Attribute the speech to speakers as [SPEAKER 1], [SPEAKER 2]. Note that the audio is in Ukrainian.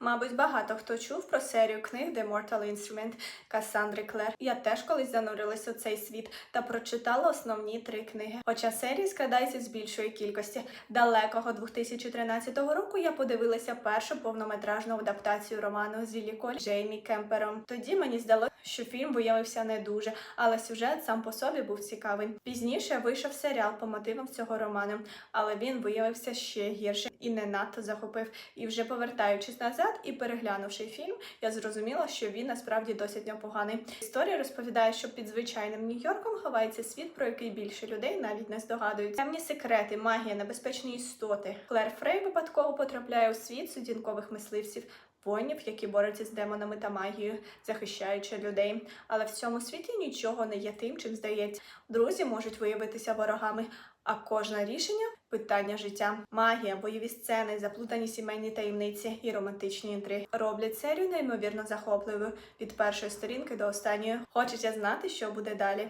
[SPEAKER 1] Мабуть, багато хто чув про серію книг The Mortal Instrument Кассандри Клер. Я теж колись занурилась у цей світ та прочитала основні три книги. Хоча серія складається з більшої кількості. Далекого 2013 року я подивилася першу повнометражну адаптацію роману Зіллі Коль Джеймі Кемпером. Тоді мені здалося, що фільм виявився не дуже, але сюжет сам по собі був цікавий. Пізніше вийшов серіал по мотивам цього роману, але він виявився ще гірше і не надто захопив. І вже повертаючись назад і переглянувши фільм, я зрозуміла, що він насправді досить непоганий. Історія розповідає, що під звичайним Нью-Йорком ховається світ, про який більше людей навіть не здогадуються. Темні секрети, магія, небезпечні істоти. Клер Фрей випадково потрапляє у світ судінкових мисливців. Воїнів, які борються з демонами та магією, захищаючи людей. Але в цьому світі нічого не є тим, чим здається. Друзі можуть виявитися ворогами, а кожне рішення питання життя. Магія, бойові сцени, заплутані сімейні таємниці і романтичні інтриги роблять серію неймовірно захопливою від першої сторінки до останньої. Хочеться знати, що буде далі.